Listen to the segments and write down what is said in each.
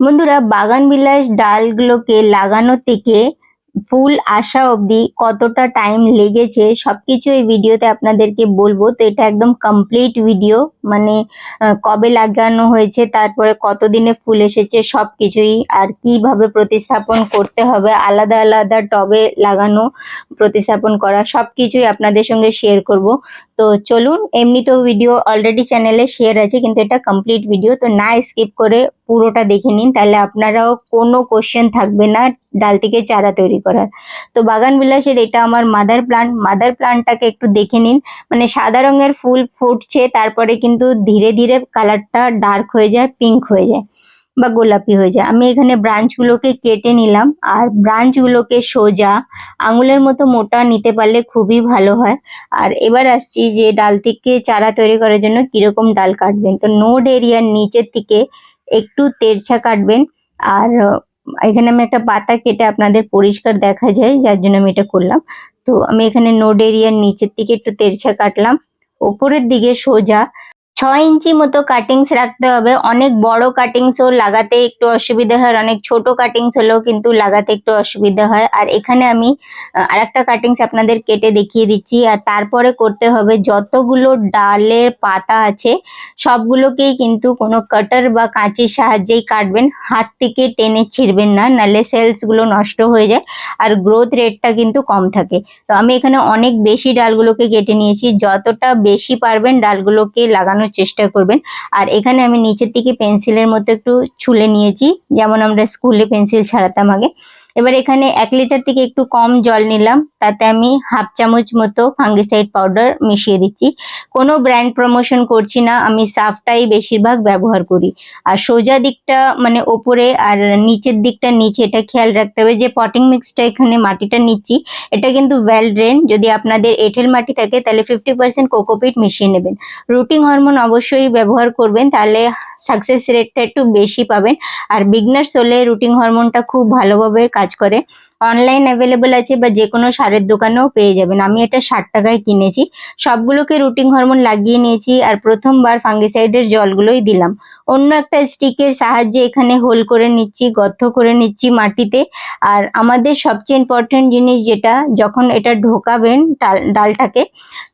বন্ধুরা, বাগান বিলাস ডালগুলোকে লাগানো থেকে ফুল আসা অবধি কতটা টাইম লেগেছে সবকিছু এই ভিডিওতে আপনাদেরকে বলব। তো এটা একদম কমপ্লিট ভিডিও মানে কবে লাগানো হয়েছে, তারপরে কতদিনে ফুল এসেছে সবকিছুই, আর কীভাবে প্রতিস্থাপন করতে হবে, আলাদা আলাদা টবে লাগানো, প্রতিস্থাপন করা সবকিছুই আপনাদের সঙ্গে শেয়ার করব। তো চলুন এমনিতেও ভিডিও অলরেডি চ্যানেলে শেয়ার আছে, কিন্তু এটা কমপ্লিট ভিডিও তো না স্কিপ করে পুরোটা দেখে নিন, তাহলে আপনারাও কোনো কোশ্চেন থাকবে না ডাল থেকে চারা তৈরি করার। তো বাগান বিলাসের এটা আমার মাদার প্লান্ট মাদার প্লান্টটাকে একটু দেখে নিন মানে সাদা রঙের ফুল ফুটছে, তারপরে কিন্তু ধীরে ধীরে কালারটা ডার্ক হয়ে যায় পিঙ্ক হয়ে যায়। বা গোলাপি হয়ে যায়। আমি এখানে ব্রাঞ্চগুলোকে কেটে নিলাম। আর ব্রাঞ্চগুলোকে সোজা আঙুলের মতো মোটা নিতে পারলে খুবই ভালো হয়। আর এবার আসছি যে ডাল থেকে চারা তৈরি করার জন্য কীরকম ডাল কাটবেন। তো নোড এরিয়ার নিচের থেকে একটু তেরছা কাটবেন। আর এখানে আমি একটা পাতা কেটে আপনাদের পরিষ্কার দেখা যায়, যার জন্য আমি এটা করলাম। তো আমি এখানে নোড এরিয়ার নিচের দিকে একটু তেরছা কাটলাম। ওপরের দিকে সোজা ছ ইঞ্চি মতো কাটিংস রাখতে হবে। অনেক বড় কাটিংসও লাগাতে একটু অসুবিধা হয়, আর অনেক ছোট কাটিংস হলেও কিন্তু লাগাতে একটু অসুবিধা হয়। আর এখানে আমি আর একটা কাটিংস আপনাদের কেটে দেখিয়ে দিচ্ছি। আর তারপরে করতে হবে যতগুলো ডালের পাতা আছে, সবগুলোকেই কিন্তু কোনো কাটার বা কাঁচির সাহায্যেই কাটবেন। হাত থেকে টেনে ছিঁড়বেন না, নাহলে সেলসগুলো নষ্ট হয়ে যায় আর গ্রোথ রেটটা কিন্তু কম থাকে। তো আমি এখানে অনেক বেশি ডালগুলোকে কেটে নিয়েছি। যতটা বেশি পারবেন ডালগুলোকে লাগানোর চেষ্টা করবেন। আর এখানে আমি নিচের দিকে পেন্সিলের মতো একটু ছুলে নিয়েছি। যেমন আমরা স্কুলে পেন্সিল ছাড়াতাম আগে। এবার এখানে এক লিটার থেকে একটু কম জল নিলাম। তাতে আমি হাফ চামচ মতো ফাঙ্গিসাইড পাউডার মিশিয়ে দিচ্ছি। কোনো ব্র্যান্ড প্রমোশন করছি না। আমি সাফটাই বেশিরভাগ ব্যবহার করি। আর সোজা দিকটা মানে ওপরে আর নিচের দিকটা নিচে, এটা খেয়াল রাখতে হবে যে পটিং মিক্সটা এখানে মাটিটা নিচ্ছি। এটা কিন্তু ওয়েল ড্রেন যদি আপনাদের এঁটেল মাটি থাকে, তাহলে ফিফটি পার্সেন্ট কোকোপিট মিশিয়ে নেবেন। রুটিং হরমোন অবশ্যই ব্যবহার করবেন। তাহলে সাকসেস রেটটা একটু বেশি পাবেন। আর বিগনার্স হলে রুটিং হরমোনটা খুব ভালোভাবে কাজ করে। অনলাইন অ্যাভেলেবল আছে বা যে কোনো সারের দোকানেও পেয়ে যাবেন। আমি এটা ষাট টাকায় কিনেছি। সবগুলোকে রুটিং হরমোন লাগিয়ে নিয়েছি আর প্রথমবার ফাঙ্গিসাইডের জলগুলোই দিলাম। অন্য একটা স্টিকের সাহায্যে এখানে হোল করে নিচ্ছি, গর্ত করে নিচ্ছি মাটিতে। আর আমাদের সবচেয়ে ইম্পর্টেন্ট জিনিস যেটা, যখন এটা ঢোকাবেন ডাল, ডালটাকে,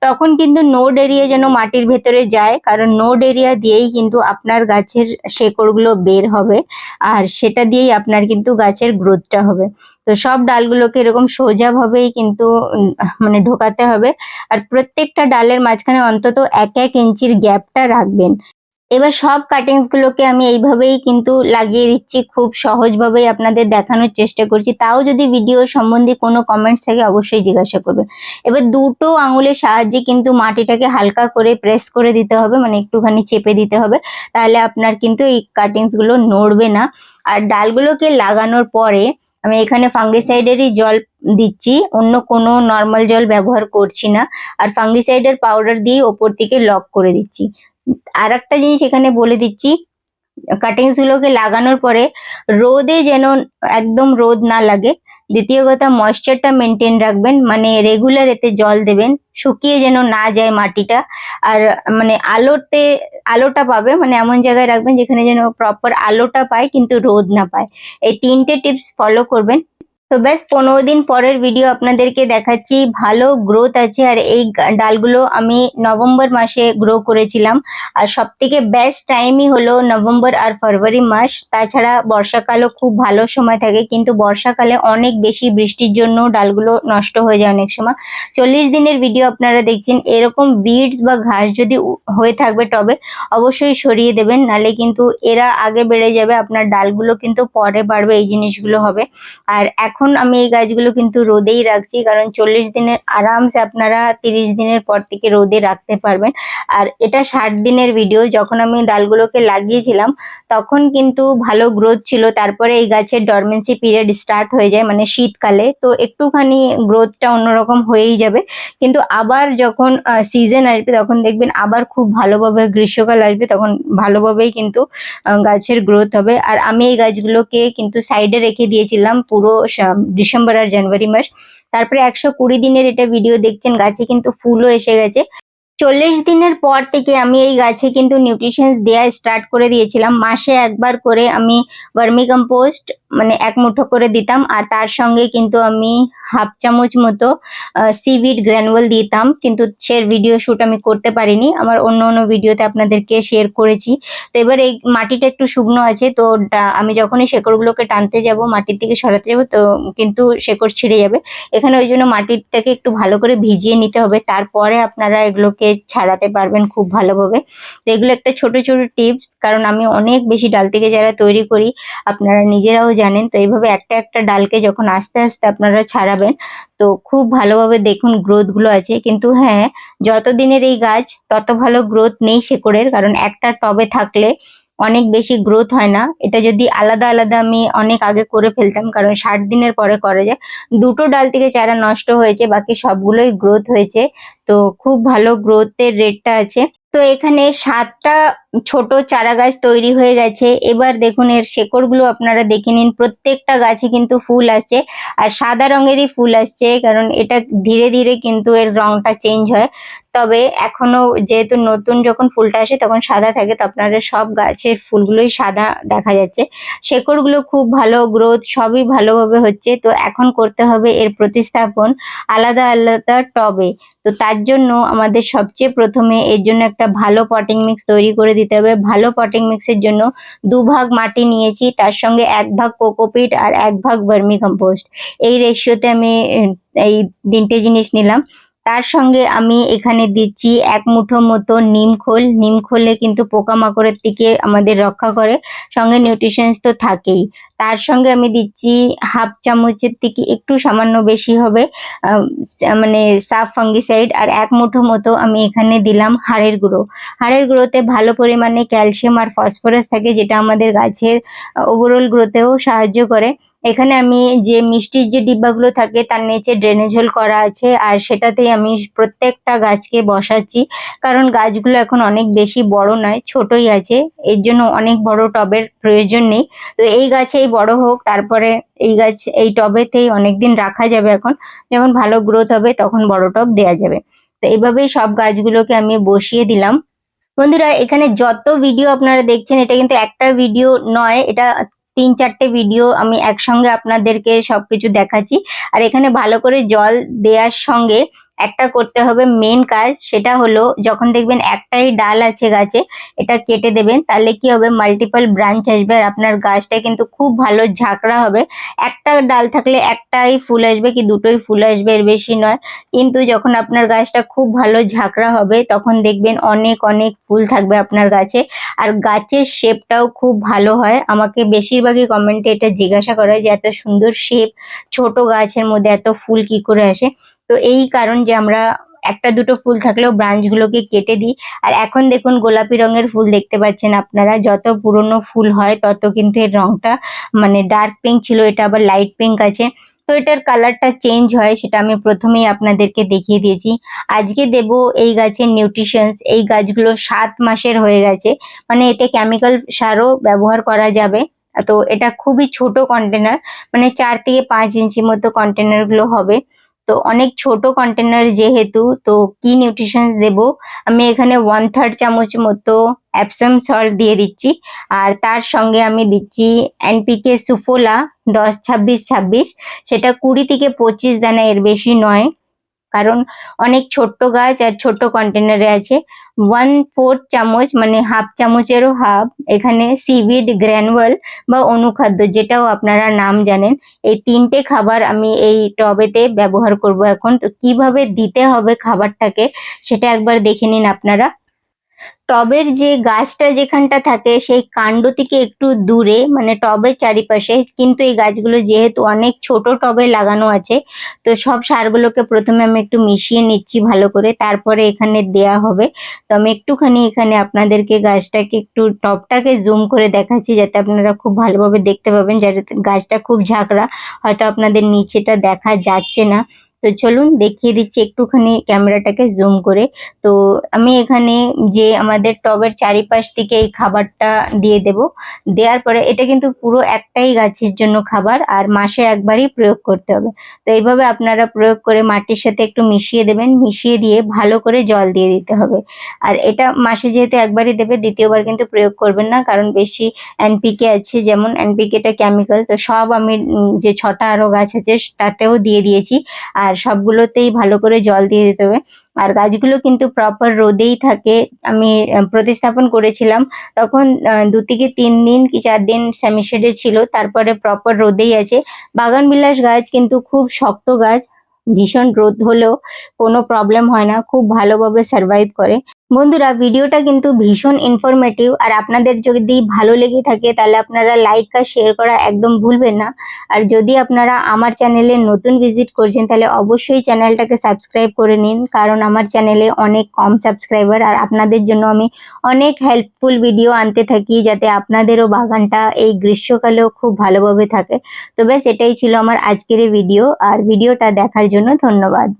তখন কিন্তু নোড এরিয়া যেন মাটির ভেতরে যায়। কারণ নোড এরিয়া দিয়েই কিন্তু আপনার গাছের শেকড়গুলো বের হবে। আর সেটা দিয়েই আপনার কিন্তু গাছের গ্রোথটা হবে। তো সব ডালগুলোকে এরকম সোজাভাবেই কিন্তু মানে ঢোকাতে হবে। আর প্রত্যেকটা ডালের মাঝখানে অন্তত এক এক ইঞ্চির গ্যাপটা রাখবেন। এবার সব কাটিংস গুলোকে আমি এইভাবেই কিন্তু লাগিয়ে দিচ্ছি, খুব সহজভাবেই আপনাদের দেখানোর চেষ্টা করছি। তাও যদি ভিডিও সম্বন্ধে কোনো কমেন্টস থাকে, অবশ্যই জিজ্ঞাসা করবেন। এবার দুটো আঙুলের সাহায্যে কিন্তু মাটিটাকে হালকা করে প্রেস করে দিতে হবে মানে একটুখানি চেপে দিতে হবে। তাহলে আপনার কিন্তু এই কাটিংসগুলো নড়বে না। আর ডালগুলোকে লাগানোর পরে আমি এখানে ফাঙ্গিসাইডেরই জল দিচ্ছি, অন্য কোনো নর্মাল জল ব্যবহার করছি না। আর ফাঙ্গিসাইডের পাউডার দিয়ে ওপর থেকে লক করে দিচ্ছি। আর একটা জিনিস এখানে বলে দিচ্ছি কাটিংস গুলোকে লাগানোর পরে রোদে যেন একদম রোদ না লাগে। দ্বিতীয় কথা ময়েশ্চারটা মেনটেন রাখবেন মানে রেগুলার এতে জল দেবেন, শুকিয়ে যেন না যায় মাটিটা। আর মানে আলোতে আলোটা পাবে মানে এমন জায়গায় রাখবেন যেখানে যেন প্রপার আলোটা পায় কিন্তু রোদ না পায়। এই তিনটে টিপস ফলো করবেন। তো ব্যাস, পনেরো দিন পরের ভিডিও আপনাদেরকে দেখাচ্ছি। ভালো গ্রোথ আছে আর এই ডালগুলো আমি নভেম্বর মাসে গ্রো করেছিলাম। আর সব থেকে বেস্ট টাইমই হলো নভেম্বর আর ফেব্রুয়ারি মাস। তাছাড়া বর্ষাকালও খুব ভালো সময় থাকে, কিন্তু বর্ষাকালে অনেক বেশি বৃষ্টির জন্য ডালগুলো নষ্ট হয়ে যায় অনেক সময়। চল্লিশ দিনের ভিডিও আপনারা দেখছেন, এরকম বিডস বা ঘাস যদি হয়ে থাকবে টবে, অবশ্যই সরিয়ে দেবেন। নালে কিন্তু এরা আগে বেড়ে যাবে, আপনার ডালগুলো কিন্তু পরে বাড়বে, এই জিনিসগুলো হবে। আর এখন আমি এই গাছগুলো কিন্তু রোদেই রাখছি, কারণ চল্লিশ দিনের, আরামসে আপনারা তিরিশ দিনের পর থেকে রোদে রাখতে পারবেন। আর এটা ষাট দিনের ভিডিও যখন আমি ডালগুলোকে লাগিয়েছিলাম, তখন কিন্তু ভালো গ্রোথ ছিল। তারপরে এই গাছের ডরমেন্সি পিরিয়ড স্টার্ট হয়ে যায় মানে শীতকালে। তো একটুখানি গ্রোথটা অন্যরকম হয়েই যাবে। কিন্তু আবার যখন সিজন আসবে, তখন দেখবেন আবার খুব ভালোভাবে গ্রীষ্মকাল আসবে, তখন ভালোভাবেই কিন্তু গাছের গ্রোথ হবে। আর আমি এই গাছগুলোকে কিন্তু সাইডে রেখে দিয়েছিলাম পুরো ডিসেম্বর আর জানুয়ারি মাস। তারপরে একশো কুড়ি দিনের এটা ভিডিও দেখছেন, গাছে কিন্তু ফুলও এসে গেছে। চল্লিশ দিনের পর থেকে আমি এই গাছে কিন্তু নিউট্রিশনস দেওয়া স্টার্ট করে দিয়েছিলাম। মাসে একবার করে আমি ভার্মি কম্পোস্ট মানে এক মুঠো করে দিতাম। আর তার সঙ্গে কিন্তু আমি হাফ চামচ মতো সিভিড গ্র্যানুয়াল দিতাম, কিন্তু সে ভিডিও শ্যুট আমি করতে পারিনি। আমার অন্য অন্য ভিডিওতে আপনাদেরকে শেয়ার করেছি। তো এবার এই মাটিটা একটু শুকনো আছে, তো আমি যখনই শেকড়গুলোকে টানতে যাব, মাটির থেকে সরাতে যাব, তো কিন্তু শেকড় ছিঁড়ে যাবে। এখানে ওই জন্য মাটিটাকে একটু ভালো করে ভিজিয়ে নিতে হবে। তারপরে আপনারা এগুলোকে ছাড়াতে পারবেন খুব ভালোভাবে। তো এগুলো একটা ছোট ছোট টিপস কারণ আমি অনেক বেশি ডাল থেকে যারা তৈরি করি, আপনারা নিজেরাও জানেন। তো এইভাবে একটা একটা ডালকে যখন আস্তে আস্তে আপনারা ছাড়াবেন তো খুব ভালোভাবে দেখুন গ্রোথগুলো আছে। কিন্তু হ্যাঁ যত দিনের এই গাছ, তত ভালো গ্রোথ নেই শেকড়ের। কারণ একটা টবে থাকলে অনেক বেশি গ্রোথ হয় না। এটা যদি আলাদা আলাদা আমি অনেক আগে করে ফেলতাম, কারণ ষাট দিনের পরে করা যায়। দুটো ডাল থেকে চারা নষ্ট হয়েছে, বাকি সবগুলোই গ্রোথ হয়েছে। তো খুব ভালো গ্রোথের রেটটা আছে। তো এখানে সাতটা ছোট চারা গাছ তৈরি হয়ে গেছে। এবার দেখুন, এর শেকড়গুলো আপনারা দেখে নিন। প্রত্যেকটা গাছে কিন্তু ফুল আসছে আর সাদা রঙেরই ফুল আসছে, কারণ এটা ধীরে ধীরে কিন্তু এর রংটা চেঞ্জ হয়। তবে এখনও যেহেতু নতুন যখন ফুলটা আসে, তখন সাদা থাকে, তো আপনারা সব গাছের ফুলগুলোই সাদা দেখা যাচ্ছে। শেকড়গুলো খুব ভালো গ্রোথ সবই ভালোভাবে হচ্ছে। তো এখন করতে হবে এর প্রতিস্থাপন আলাদা আলাদা টবে। তো তার জন্য আমাদের সবচেয়ে প্রথমে এর জন্য একটা ভালো পটিং মিক্স তৈরি করে দিতে হবে। ভালো পটিং মিক্সের জন্য দু ভাগ মাটি নিয়েছি, তার সঙ্গে এক ভাগ কোকোপিট আর এক ভাগ ভার্মি কম্পোস্ট এই রেশিওতে আমি, এই তিনটে জিনিস নিলাম। তার সঙ্গে আমি এখানে দিচ্ছি এক মুঠো মতো নিম খোল। নিম খোলে কিন্তু পোকামাকড়ের থেকে আমাদের রক্ষা করে। সঙ্গে নিউট্রিশনস তো থাকেই। তার সঙ্গে আমি দিচ্ছি হাফ চামচের থেকে একটু সামান্য বেশি হবে মানে সাফ ফাঙ্গিসাইড আর এক মুঠো মতো আমি এখানে দিলাম হাড়ের গুঁড়ো। হাড়ের গুঁড়োতে ভালো পরিমাণে ক্যালসিয়াম আর ফসফরাস থাকে, যেটা আমাদের গাছের ওভারঅল গ্রোথেও সাহায্য করে। এখানে আমি যে মিষ্টির যে ডিব্বাগুলো থাকে তার নিচে ড্রেনেজ হোল করা আছে, আর সেটাতেই আমি প্রত্যেকটা গাছকে বসাচ্ছি। কারণ গাছগুলো এখন অনেক বেশি বড় নয়, ছোটই আছে। এর জন্য অনেক বড় টবের প্রয়োজন নেই। তো এই গাছেই বড় হোক, তারপরে এই গাছ, এই টবেতেই অনেকদিন রাখা যাবে এখন। যখন ভালো গ্রোথ হবে, তখন বড় টব দেয়া যাবে। তো এইভাবেই সব গাছগুলোকে আমি বসিয়ে দিলাম। বন্ধুরা, এখানে যত ভিডিও আপনারা দেখছেন, এটা কিন্তু একটা ভিডিও নয়, এটা তিন চারটে ভিডিও আমি একসঙ্গে আপনাদেরকে সবকিছু দেখাচ্ছি। আর এখানে ভালো করে জল দেওয়ার সঙ্গে একটা করতে হবে মেন কাজ, সেটা হলো যখন দেখবেন একটাই ডাল আছে গাছে, এটা কেটে দেবেন, তাহলে কি হবে? মাল্টিপল ব্রাঞ্চ আসবে আর আপনার গাছটা কিন্তু খুব ভালো ঝাঁকড়া হবে। একটা ডাল থাকলে একটাই ফুল আসবে কি দুটোই ফুল আসবে এর বেশি নয়। কিন্তু যখন আপনার গাছটা খুব ভালো ঝাঁকড়া হবে, তখন দেখবেন অনেক অনেক ফুল থাকবে আপনার গাছে। আর গাছের শেপটাও খুব ভালো হয়। আমাকে বেশিরভাগই কমেন্টে এটা জিজ্ঞাসা করে যে এত সুন্দর শেপ ছোট গাছের মধ্যে এত ফুল কি করে আসে? তো এই কারণ যে আমরা একটা দুটো ফুল থাকলেও ব্রাঞ্চ গুলোকে কেটে দিই। আর এখন দেখুন গোলাপি রঙের ফুল দেখতে পাচ্ছেন আপনারা। যত পুরনো ফুল হয় তত কিন্তু এর রংটা মানে ডার্ক পিঙ্ক ছিল, এটা আবার লাইট পিঙ্ক আছে। তো এটার কালারটা চেঞ্জ হয়, সেটা আমি প্রথমেই আপনাদেরকে দেখিয়ে দিয়েছি। আজকে দেব এই গাছের নিউট্রিশনস এই গাছগুলো সাত মাসের হয়ে গেছে। মানে এতে কেমিক্যাল সারও ব্যবহার করা যাবে। তো এটা খুবই ছোট কন্টেনার মানে চার থেকে পাঁচ ইঞ্চি মতো কন্টেনারগুলো হবে। তো অনেক ছোট কন্টেনার যেহেতু, তো কি নিউট্রিশন দেব? আমি এখানে ওয়ান থার্ড চামচ মতো অ্যাপসাম সল্ট দিয়ে দিচ্ছি। আর তার সঙ্গে আমি দিচ্ছি এনপিকে সুফোলা দশ ছাব্বিশ ছাব্বিশ। সেটা কুড়ি থেকে পঁচিশ দানা এর বেশি নয়। কারণ অনেক ছোট্ট গাছ আর ছোট্ট কন্টেনারে আছে। ওয়ান ফোর্থ চামচ মানে হাফ চামচেরও হাফ, এখানে সিভিড গ্র্যানুয়াল বা অনুখাদ্য, যেটাও আপনারা নাম জানেন। এই তিনটে খাবার আমি এই টবেতে ব্যবহার করব এখন। তো কীভাবে দিতে হবে খাবারটাকে, সেটা একবার দেখে নিন আপনারা। টবের যে গাছটা যেখানটা থাকে, সেই কাণ্ড থেকে একটু দূরে মানে টবের চারিপাশে, কিন্তু এই গাছগুলো যেহেতু অনেক ছোট টবে লাগানো আছে, তো সব সারগুলোকে প্রথমে আমি একটু মিশিয়ে নিচ্ছি ভালো করে, তারপরে এখানে দেয়া হবে। তো আমি একটুখানি এখানে আপনাদেরকে গাছটাকে একটু, টবটাকে জুম করে দেখাচ্ছি, যাতে আপনারা খুব ভালোভাবে দেখতে পাবেন, যাতে গাছটা খুব ঝাঁকড়া, হয়তো আপনাদের নিচেটা দেখা যাচ্ছে না। তো চলুন দেখিয়ে দিচ্ছি একটুখানি ক্যামেরাটাকে জুম করে। তো আমি এখানে যে আমাদের টবের চারিপাশ থেকে এই খাবারটা দিয়ে দেব। দেওয়ার পরে এটা কিন্তু পুরো একটাই গাছের জন্য খাবার আর মাসে একবারই প্রয়োগ করতে হবে। তো এইভাবে আপনারা প্রয়োগ করে মাটির সাথে একটু মিশিয়ে দেবেন। মিশিয়ে দিয়ে ভালো করে জল দিয়ে দিতে হবে। আর এটা মাসে যেহেতু একবারই দেবে, দ্বিতীয়বার কিন্তু প্রয়োগ করবেন না, কারণ বেশি এনপিকে আছে, যেমন এনপিকেটা কেমিক্যাল তো সব আমি যে ছটা আরও গাছ আছে, তাতেও দিয়ে দিয়েছি। আর সবগুলোতেই ভালো করে জল দিয়ে দিতে হবে। আর গাছগুলো কিন্তু প্রপার রোদেই থাকে। আমি প্রতিস্থাপন করেছিলাম। তখন দু থেকে তিন দিন কি চার দিন স্যামিশেডে ছিল। তারপরে প্রপার রোদেই আছে। বাগান বিলাস গাছ কিন্তু খুব শক্ত গাছ। ভীষণ রোদ হলেও কোনো প্রবলেম হয় না। খুব ভালোভাবে সার্ভাইভ করে। বন্ধুরা, ভিডিওটা কিন্তু ভীষণ ইনফরমেটিভ আর আপনাদের যদি ভালো লেগে থাকে, তাহলে আপনারা লাইক আর শেয়ার করা একদম ভুলবেন না। আর যদি আপনারা আমার চ্যানেলে নতুন ভিজিট করছেন, তাহলে অবশ্যই চ্যানেলটাকে সাবস্ক্রাইব করে নিন, কারণ আমার চ্যানেলে অনেক কম সাবস্ক্রাইবার আর আপনাদের জন্য আমি অনেক হেল্পফুল ভিডিও আনতে থাকি, যাতে আপনাদেরও বাগানটা এই গ্রীষ্মকালেও খুব ভালোভাবে থাকে। তো ব্যাস, এটাই ছিল আমার আজকের ভিডিও আর ভিডিওটা দেখার জন্য ধন্যবাদ।